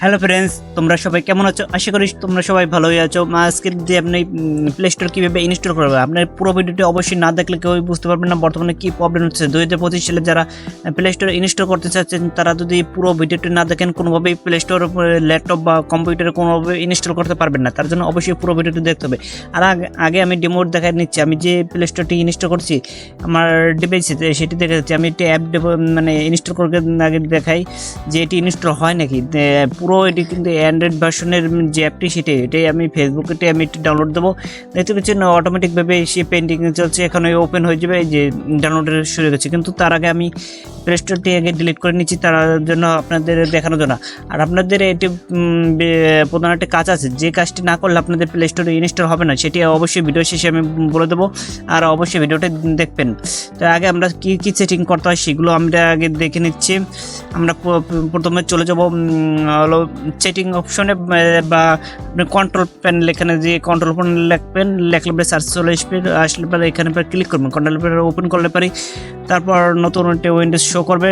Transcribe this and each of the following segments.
Hello friends তোমরা সবাই কেমন আছো? আশা করি তোমরা সবাই ভালোই আছো। আজকের যে আপনি প্লে স্টোর কীভাবে ইনস্টল করবে, আপনার পুরো ভিডিওটি অবশ্যই না দেখলে কেউ বুঝতে পারবেন না বর্তমানে কী প্রবলেম হচ্ছে। দুই হাজার পঁচিশ সালে যারা প্লে স্টোর ইনস্টল করতে চাচ্ছেন, তারা যদি পুরো ভিডিওটি না দেখেন, কোনোভাবেই প্লে স্টোর ল্যাপটপ বা কম্পিউটারে কোনোভাবে ইনস্টল করতে পারবেন না। তার জন্য অবশ্যই পুরো ভিডিওটি দেখতে হবে। আর আগে- আমি ডেমোর দেখাই নিচ্ছি। আমি যে প্লে স্টোরটি ইনস্টল করছি, আমার ডিভাইসে সেটি দেখা যাচ্ছে। আমি একটি অ্যাপ মানে ইনস্টল করে আগে দেখাই যে এটি ইনস্টল হয় নাকি। তে পুরো এটি কিন্তু অ্যান্ড্রয়েড ভার্সনের যে অ্যাপটি সেটি, এটাই আমি ফেসবুকেতে আমি একটি ডাউনলোড দেবো। দেখতে পাচ্ছেন অটোমেটিকভাবে সে পেন্টিং চলছে, এখানে ওপেন হয়ে যাবে যে ডাউনলোডের শুরু গেছে। কিন্তু তার আগে আমি প্লে স্টোরটি আগে ডিলিট করে নিচ্ছি, তার জন্য আপনাদের দেখানোর জন্য। আর আপনাদের এটি প্রধান একটা কাজ আছে, যে কাজটি না করলে আপনাদের প্লে স্টোরে ইনস্টল হবে না, সেটি অবশ্যই ভিডিও শেষে আমি বলে দেবো, আর অবশ্যই ভিডিওটা দেখবেন। তো আগে আমরা কী কী সেটিং করতে হয়, সেগুলো আমরা আগে দেখে নিচ্ছি। আমরা প্রথমে চলে যাব হলো সেটিং অপশনে বা কন্ট্রোল প্যানেল এখানে যে কন্ট্রোল প্যানেল লিখবেন, লেখলে পরে সার্চ চলে আসবে, আসলে পরে এখানে পরে ক্লিক করবেন। কন্ট্রোল প্যানেল ওপেন করলে পরে তারপর নতুন একটা উইন্ডোজ শো করবে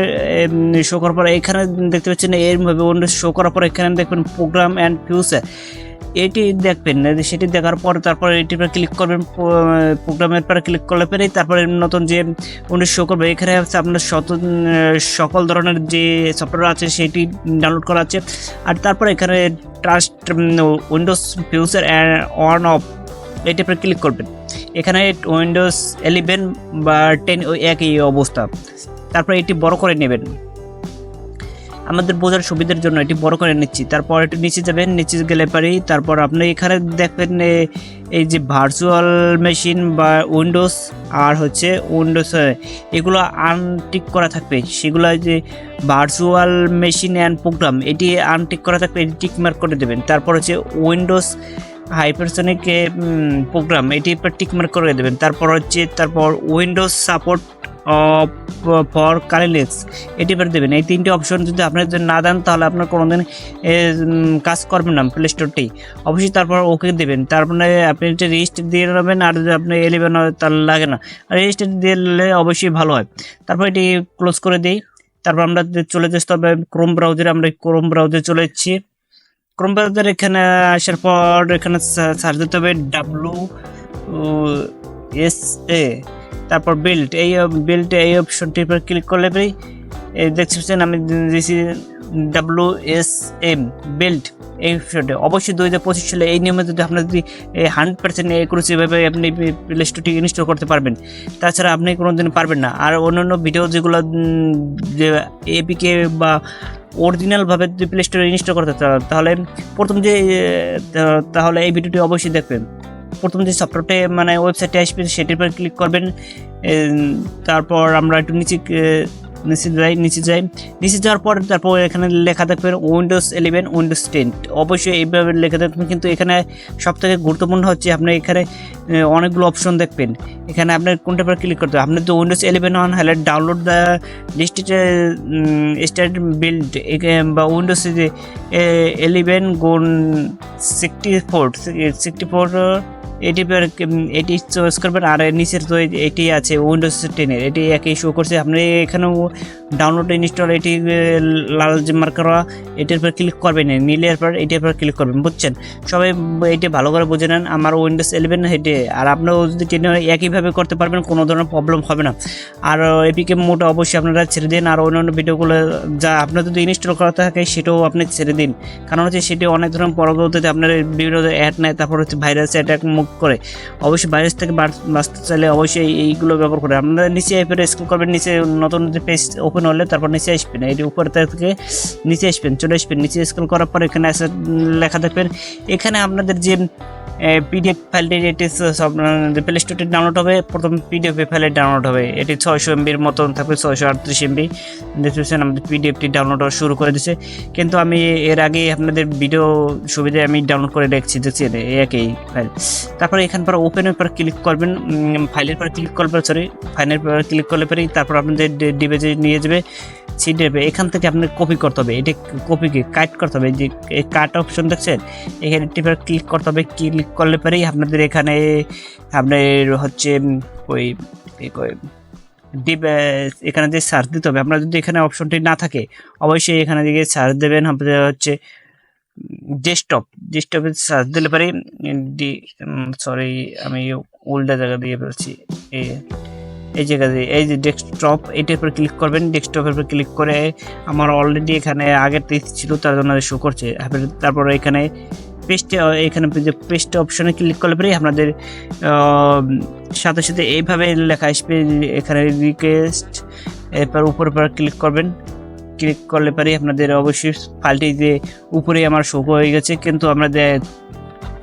শো করার পর এখানে দেখতে পাচ্ছেন এরমভাবে উইন্ডোজ শো করার পর এখানে দেখবেন প্রোগ্রাম অ্যান্ড ফিউচার এটি দেখবেন সেটি দেখার পর তারপর এটির পরে ক্লিক করবেন প্রোগ্রামের পরে ক্লিক করলে পরেই তারপরে নতুন যে উইন্ডোজ শো করবে, এখানে হচ্ছে আপনার শত, সকল ধরনের যে সফটওয়্যার আছে সেটি ডাউনলোড করা আছে। আর তারপর এখানে turn Windows features on off এটির পরে ক্লিক করবেন। এখানে উইন্ডোজ ইলেভেন বা টেন ওই একই অবস্থা। তারপর এটি বড় করে নেবেন। আমাদের বোঝার সুবিধার জন্য এটি বড় করে নিচ্ছি। তারপর একটু নিচে যাবেন, নিচে গেলে পারি, তারপর আপনি এখানে দেখবেন এই যে ভার্চুয়াল মেশিন বা উইন্ডোজ আর হচ্ছে উইন্ডোজ এগুলো আনটিক করা থাকবে। সেগুলো যে ভার্চুয়াল মেশিন অ্যান্ড প্রোগ্রাম এটি আনটিক করা থাকবে, এটি টিক মার্ক করে দেবেন। তারপর হচ্ছে উইন্ডোজ হাইপারসনিক প্রোগ্রাম এটি টিক মার্ক করে দেবেন। তারপর হচ্ছে, তারপর উইন্ডোজ সাপোর্ট ফর কালিনেক্স এটি এবার দেবেন। এই তিনটি অপশন যদি আপনি যদি না দেন, তাহলে আপনার কোনোদিন কাজ করবে না প্লে স্টোরটি অবশ্যই তারপর ওকে দেবেন। তারপরে আপনি এটা রেজিস্টার দিয়ে নেবেন, আর যদি আপনি এলেবেন তাহলে লাগে না। রেজিস্টার দিলে অবশ্যই ভালো হয়। তারপর এটি ক্লোজ করে দিই। তারপর আমরা চলে যেতে হবে ক্রোম ব্রাউজারে আমরা ক্রোম ব্রাউজারে চলে যাচ্ছি। ক্রোম ব্রাউজার এখানে আসার পর এখানে সার্চ দিতে হবে ডাব্লু এস এ তারপর বিল্ড এই বিল্ড এই অপশনটির উপর ক্লিক করলে পরেই এই দেখছেন আমি দিয়েছি ডাব্লু এস এম বিল্ড এই অপশনটি অবশ্যই দু হাজার পঁচিশ সালে এই নিয়মে যদি আপনার যদি হান্ড্রেড পার্সেন্ট একুরেসিভাবে আপনি প্লে স্টোরটি ইনস্টল করতে পারবেন। তাছাড়া আপনি কোনো দিন পারবেন না। আর অন্যান্য ভিডিও যেগুলো যে এপিকে বা অরিজিনালভাবে যদি প্লে স্টোরে ইনস্টল করতে তাহলে প্রথম যে তাহলে এই ভিডিওটি অবশ্যই দেখবেন। প্রথম যে সফটওয়্যারটি মানে ওয়েবসাইটে আসবে, সেটির উপর ক্লিক করবেন। তারপর আমরা একটু নিচে নিচে যাই নিচে যাই। নিচে যাওয়ার পর তারপর এখানে লেখা থাকবে উইন্ডোজ ইলেভেন উইন্ডোজ টেন অবশ্যই এইভাবে লেখা থাকবে, কিন্তু এখানে সব থেকে গুরুত্বপূর্ণ হচ্ছে আপনি এখানে অনেকগুলো অপশন দেখবেন। এখানে আপনার কোনটার উপর ক্লিক করতে হবে? আপনার যদি উইন্ডোজ ইলেভেন অন হলে download the district start build বা উইন্ডোজ ইলেভেন গুণ সিক্সটি ফোর সিক্সটি ফোর এটি এটি চয়েস করবেন। আর নিচের তো এটি আছে উইন্ডোজ টেনের এটি একই শো করছে। আপনি এখানেও ডাউনলোড ইনস্টল এটি লাল যে মার্ক করা, এটির উপর ক্লিক করবেন। নীলের পর এটির উপর ক্লিক করবেন। বুঝছেন? সবাই এটি ভালো করে বুঝে নেন। আমার উইন্ডোজ ইলেভেন হেঁটে আর আপনারাও যদি টেনে একইভাবে করতে পারবেন, কোনো ধরনের প্রবলেম হবে না। আর এপিকে মোড অবশ্যই আপনারা ছেড়ে দিন। আর অন্যান্য ভিডিওগুলো যা আপনার যদি ইনস্টল করা থাকে, সেটাও আপনি ছেড়ে দিন। কারণ হচ্ছে সেটি অনেক ধরনের পরবর্তীতে আপনার বিভিন্ন অ্যাড নেয়। তারপর হচ্ছে ভাইরাস অ্যাটাক মুখ করে। অবশ্যই ভাইরাস থেকে বাঁচতে চাইলে অবশ্যই এইগুলো ব্যবহার করে। আপনারা নিচে এপের স্ক্রল করবেন, নিচে নতুন পেজ ওপেন হলে তারপর নিচে আসবেন। এটি উপরে থেকে নিচে আসবেন, চলে আসবেন। নিচে স্ক্রল করার পর এখানে লেখা দেখবেন এখানে আপনাদের যে পিডিএফ ফাইলটি এটি সব প্লে স্টোরটি ডাউনলোড হবে। প্রথম পিডিএফ ফাইলে ডাউনলোড হবে। এটি ছয়শো এমবির মতন থাকবে, ছয়শো আটত্রিশ এমবি দেখতেছেন আমাদের পিডিএফটি ডাউনলোড শুরু করে দিছে। কিন্তু আমি এর আগে আপনাদের ভিডিও সুবিধায় আমি ডাউনলোড করে রেখেছি, দেখছেন? এই একই ফাইল তারপরে এখান পর ওপেনের পর ক্লিক করবেন। ফাইলের পর ক্লিক করবেন সরি ফাইলের পর ক্লিক করলে পরেই তারপর আপনাদের ডিবেজে নিয়ে যাবে। সি ড্রাইভে এখান থেকে আপনার কপি করতে হবে। এটি কপিকে কাট করতে হবে। যে কাট অপশন দেখছেন, এখানে টিপে ক্লিক করতে হবে। ক্লিক করলে পরেই আপনাদের এখানে আপনার হচ্ছে ওই ডিপ এখানে যে সার্চ দিতে হবে, আপনার যদি এখানে অপশনটি না থাকে, অবশ্যই এখানে দিকে সার্চ দেবেন। আপনাদের হচ্ছে ডেস্কটপ ডেস্কটপে সার্চ দিলে পারি ডি সরি আমি উল্টা জায়গা দিয়ে ফেলছি এই এই জায়গা দিয়ে এই যে ডেস্কটপ এটার উপর ক্লিক করবেন ডেস্কটপের উপর ক্লিক করে আমার অলরেডি এখানে আগের ছিল, তার জন্য শো করছে। তারপর এখানে পেস্ট এখানে যে পেস্ট অপশনে ক্লিক করলে পরে আপনাদের সাথে সাথে এইভাবে লেখা আসবে, এখানে রিকোয়েস্ট এরপর উপর উপর ক্লিক করবেন। ক্লিক করলে পরে আপনাদের অবশ্যই ফাইলটি যে উপরে আমার শো হয়ে গেছে, কিন্তু আপনাদের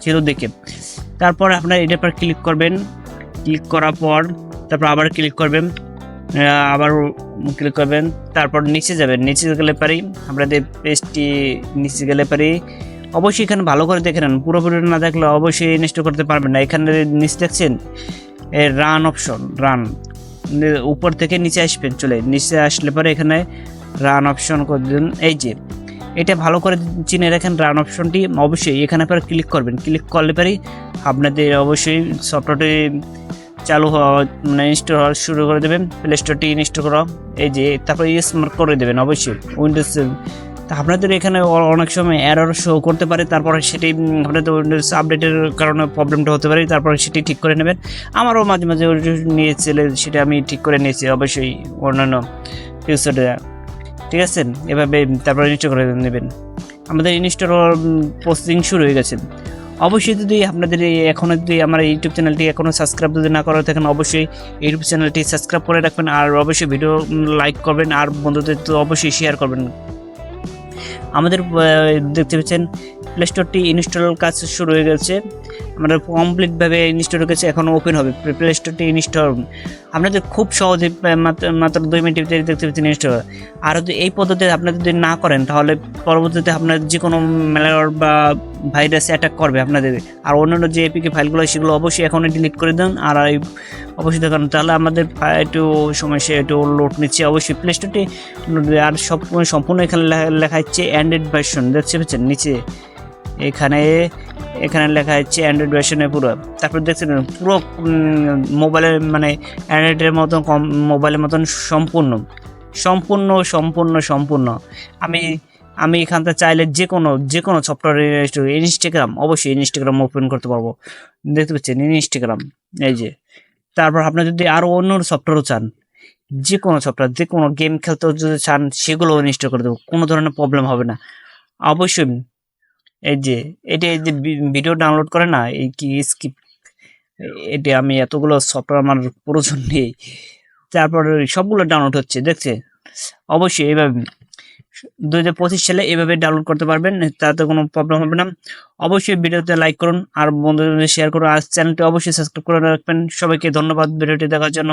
ছিল দেখে। তারপর আপনার এটার পর ক্লিক করবেন। ক্লিক করার পর তারপর আবার ক্লিক করবেন। আবার ক্লিক করবেন। তারপর নিচে যাবেন। নিচে গেলে পারি আপনাদের পেজটি নিচে গেলে পারি। অবশ্যই এখানে ভালো করে দেখে নেন। পুরোপুরি না দেখলে অবশ্যই ইনস্টল করতে পারবেন না। এখানে নিচে দেখছেন এর রান অপশন রান উপর থেকে নিচে আসবেন, চলে। নিচে আসলে পরে এখানে রান অপশন করে দিন। এই যে, এটা ভালো করে চিনে রাখেন রান অপশনটি অবশ্যই এখানে পরে ক্লিক করবেন। ক্লিক করলে পরে, আপনাদের অবশ্যই সফটওয়্যারটি চালু হওয়া মানে ইনস্টল হওয়া শুরু করে দেবেন প্লে স্টোরটি ইনস্টল করা, এই যে, তারপরে ইয়েস মার্ক করে দেবেন, অবশ্যই উইন্ডোজ তা আপনাদের এখানে অনেক সময় এরর শো করতে পারে, তারপরে সেটি আপনাদের উইন্ডোজ আপডেটের কারণে প্রবলেমটা হতে পারে, তারপরে সেটি ঠিক করে নেবেন। আমারও মাঝে মাঝে নিয়েছিল সেটা আমি ঠিক করে নিয়েছি, অবশ্যই, অন্যান্য ফিউচারে ঠিক আছে? এভাবে, তারপরে ইনস্টল করে নেবেন। আমাদের ইনস্টল প্রসেসিং শুরু হয়ে গেছে। অবশ্যই যদি আপনাদের এখনও যদি আমার ইউটিউব চ্যানেলটি এখনও সাবস্ক্রাইব যদি না করা থাকেন অবশ্যই ইউটিউব চ্যানেলটি সাবস্ক্রাইব করে রাখবেন আর অবশ্যই ভিডিও লাইক করবেন আর বন্ধুদের তো অবশ্যই শেয়ার করবেন। আমাদের দেখতে পাচ্ছেন প্লে স্টোরটি ইনস্টল কাজ শুরু হয়ে গেছে। আমাদের কমপ্লিটভাবে ইনস্টল গেছে এখন ওপেন হবে। প্লে স্টোরটি ইনস্টল আপনাদের খুব সহজে মাত্র দুই মিনিট ভিতরে দেখতে পাচ্ছেন ইনস্টল আর যদি এই পদ্ধতি আপনারা যদি না করেন, তাহলে পরবর্তীতে আপনার যে কোনো ম্যালার বা ভাইরাস অ্যাটাক করবে আপনাদের। আর অন্যান্য যে এপিকে ফাইলগুলো সেগুলো অবশ্যই এখন ডিলিট করে দেন। আর এই অবশ্যই দেখান, তাহলে আমাদের একটু সমস্যা একটু লোড নিচ্ছে। অবশ্যই প্লে স্টোরটি আর সব সম্পূর্ণ এখানে লেখা হচ্ছে অ্যান্ড্রয়েড ভার্সন দেখতে পাচ্ছেন নিচে। এখানে এখানে লেখা হচ্ছে অ্যান্ড্রয়েড ভার্সনে পুরো। তারপর দেখছেন, পুরো মোবাইলের মানে অ্যান্ড্রয়েডের মতন কম মোবাইলের মতন সম্পূর্ণ। সম্পূর্ণ সম্পূর্ণ সম্পূর্ণ। আমি আমি এখান থেকে চাইলে যে কোনো যে কোনো সফটওয়্যার ইনস্টাগ্রাম অবশ্যই ইনস্টাগ্রাম ওপেন করতে পারব। দেখতে পাচ্ছেন ইনস্টাগ্রাম এই যে। তারপর আপনি যদি আরও অন্য সফটওয়্যারও চান যে কোনো সফটওয়্যার যে কোনো গেম খেলতেও যদি চান সেগুলো ইনস্টল করে দেবো। কোনো ধরনের প্রবলেম হবে না। অবশ্যই এই যে এটা এই যে ভিডিও ডাউনলোড করে না, এই কি স্কিপ এটা আমি এতগুলো সফটওয়্যার আমার প্রয়োজন নেই। তারপরে সবগুলো ডাউনলোড হচ্ছে, দেখছে? অবশ্যই এইভাবে দু হাজার পঁচিশ সালে এভাবে ডাউনলোড করতে পারবেন, তাতে কোনো প্রবলেম হবে না। অবশ্যই ভিডিওতে লাইক করুন, আর বন্ধুদের শেয়ার করুন, আর চ্যানেলটি অবশ্যই সাবস্ক্রাইব করে রাখবেন। সবাইকে ধন্যবাদ, ভিডিওটি দেখার জন্য।